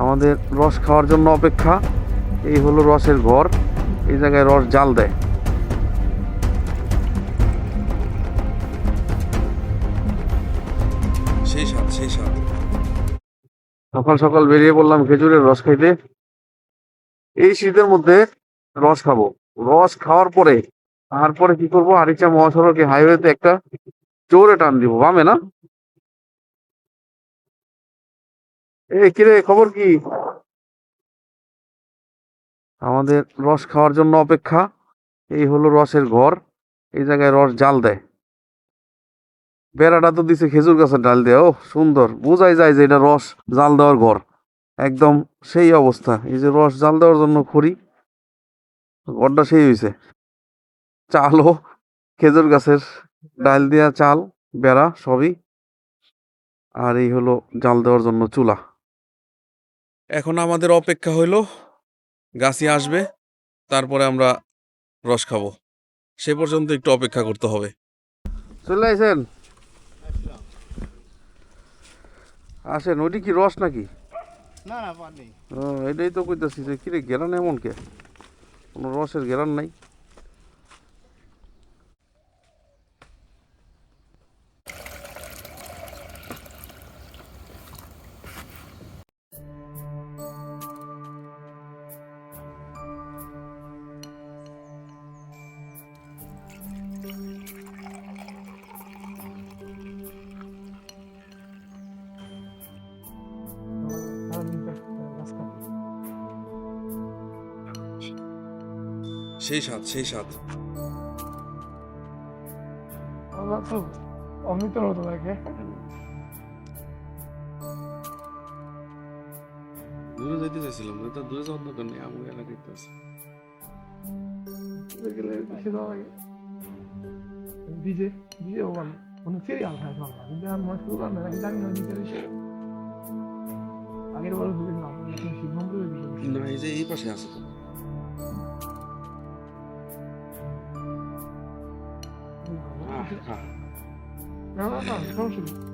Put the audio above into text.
আমাদের রস খাওয়ার জন্য অপেক্ষা। এই হলো রসের ঘর এই জায়গায় রস জাল দেয়। সেই সেই সকাল সকাল বেরিয়ে পড়লাম খেজুরের রস খাইতে। এই শীতের মধ্যে রস খাব। রস খাওয়ার পরে তারপরে কি করব? আরিচা মহাসড়কে হাইওয়েতে একটা জোরে টান দিব। বামে না? এই কিরে খবর কি? আমাদের রস খাওয়ার জন্য অপেক্ষা। এই হলো রসের ঘর। এই জায়গায় রস জাল দেয়। বেড়াটা তো দিছে খেজুর গাছের ডাল দিয়ে। ও সুন্দর। বোঝাই যায় যে এটা রস জাল দেওয়ার ঘর। একদম সেই অবস্থা। এই যে রস জাল দেওয়ার জন্য খড়ি, ঘরটা সেই হয়েছে চালও খেজুর গাছের ডাল দেওয়া চাল, বেড়া সবই। আর এই হলো জাল দেওয়ার জন্য চুলা। এখন আমাদের অপেক্ষা হইল গাছি আসবে তারপরে আমরা রস খাব। সে পর্যন্ত একটু অপেক্ষা করতে হবে। চলে আসেন আসেন ওইটি কি রস নাকি? না না পানি ও, এটাই তো কইতাছি যে কিরে গেরান এমন কে? কোনো রসের গেরান নাই। সেই স্বাদ সেই স্বাদ। আমরা তো অমৃতর মতো লাগে। দূরে যাইতে চাইছিলাম এটা দূরে যাওয়ার দরকার নেই আমার এলাকায় তো আছে। গেলে বেশি দেওয়া লাগে। ডিজে ডিজে ওখান। কোনো সিরিয়াল কিন্তু মনে শুরু জানি না ডিজে বেশি আগের শিবমন্দির না এই যে এই পাশে আছে তো। আহ, আহ। না না না সমস্যা নেই